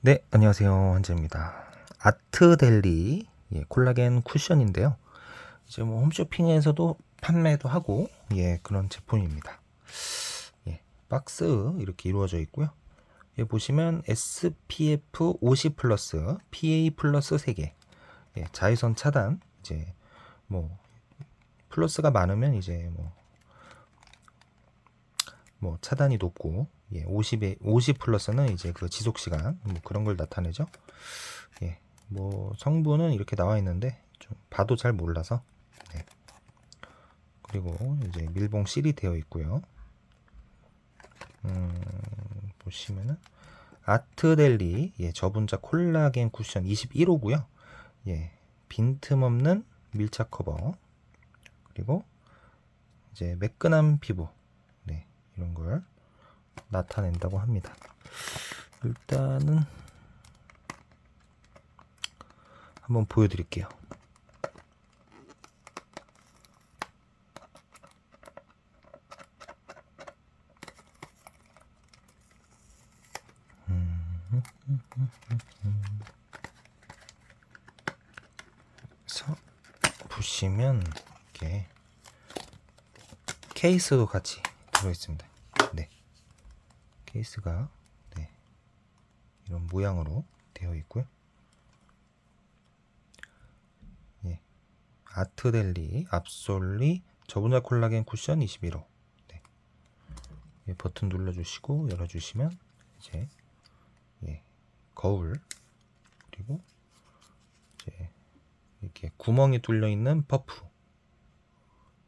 네, 안녕하세요. 한재입니다. 아트델리 예, 콜라겐 쿠션인데요. 이제 뭐 홈쇼핑에서도 판매도 하고 예, 그런 제품입니다. 예, 박스 이렇게 이루어져 있고요. 예, 보시면 SPF 50 플러스, PA 플러스 3개. 예, 자외선 차단 이제 뭐 플러스가 많으면 이제 뭐 뭐 차단이 높고 예, 50에 50 플러스는 이제 그 지속 시간 뭐 그런 걸 나타내죠. 예. 뭐 성분은 이렇게 나와 있는데 좀 봐도 잘 몰라서 네. 그리고 이제 밀봉 실이 되어 있고요. 음, 보시면은 아트델리 예, 저분자 콜라겐 쿠션 21호고요. 예. 빈틈없는 밀착 커버 그리고 이제 매끈한 피부 나타낸다고 합니다. 일단은 한번 보여드릴게요. 그래서 보시면 이게 케이스도 같이 들어있습니다. 네. 케이스가 네, 이런 모양으로 되어 있고요. 예, 아트델리 압솔리 저분자 콜라겐 쿠션 21호. 네. 예, 버튼 눌러주시고 열어주시면 이제 예, 거울 그리고 이제 이렇게 구멍이 뚫려 있는 퍼프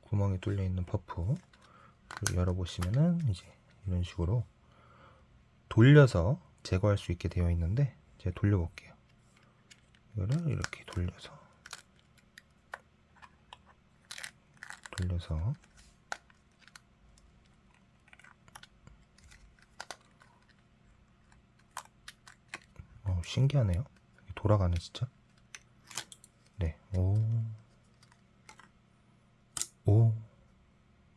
구멍이 뚫려 있는 퍼프 열어보시면은 이제 이런 식으로 돌려서 제거할 수 있게 되어 있는데 제가 돌려볼게요. 이거를 이렇게 돌려서 돌려서 어, 신기하네요. 돌아가네 진짜. 네, 오, 오,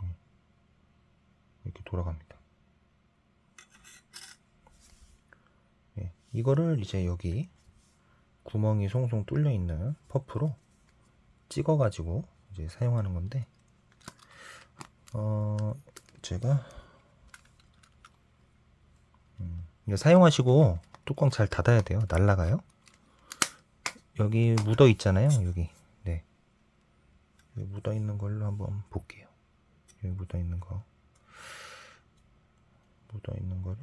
음. 이렇게 돌아갑니다. 예, 이거를 이제 여기 구멍이 송송 뚫려 있는 퍼프로 찍어 가지고 이제 사용하는 건데, 어, 제가 음, 이거 사용하시고 뚜껑 잘 닫아야 돼요. 날라가요. 여기 묻어 있잖아요. 여기 네, 여기 묻어 있는 걸로 한번 볼게요. 여기 묻어 있는 거, 묻어 있는 거를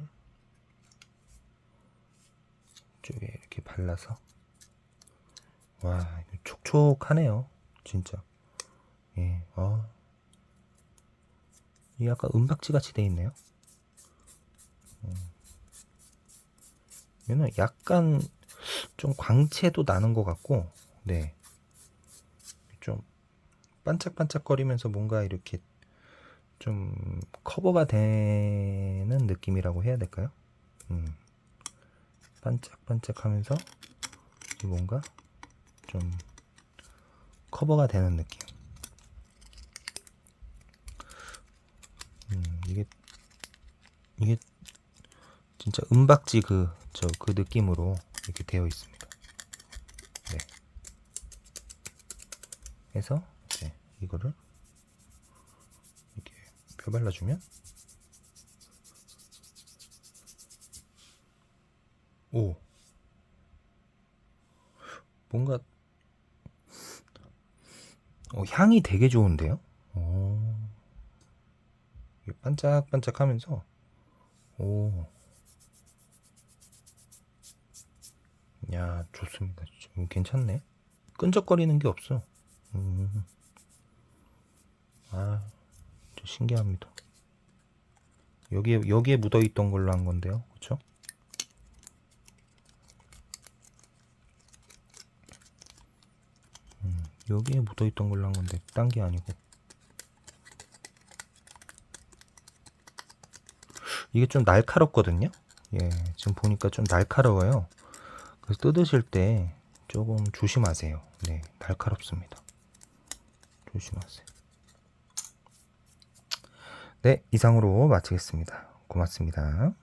쪽에 이렇게 발라서 와 촉촉하네요 진짜 예 어. 이 약간 은박지 같이 돼 있네요 음. 얘는 약간 좀 광채도 나는 것 같고 네좀 반짝반짝거리면서 뭔가 이렇게 좀 커버가 되는 느낌이라고 해야 될까요? 음. 반짝반짝하면서 뭔가 좀 커버가 되는 느낌. 음, 이게 이게 진짜 은박지 그 저그 느낌으로 이렇게 되어 있습니다. 네. 그래서 이제 이거를 이렇게 펴 발라주면 오 뭔가 어, 향이 되게 좋은데요? 오. 이게 반짝반짝 하면서 오. 야, 좋습니다. 진짜. 음, 괜찮네. 끈적거리는 게 없어. 음. 아, 신기합니다. 여기에 여기에 묻어 있던 걸로 한 건데요. 그렇죠? 여기에 묻어 있던 걸로 한 건데 딴 게 아니고. 이게 좀 날카롭거든요? 예 지금 보니까 좀 날카로워요. 그래서 뜯으실 때 조금 조심하세요. 네 날카롭습니다. 조심하세요. 네 이상으로 마치겠습니다. 고맙습니다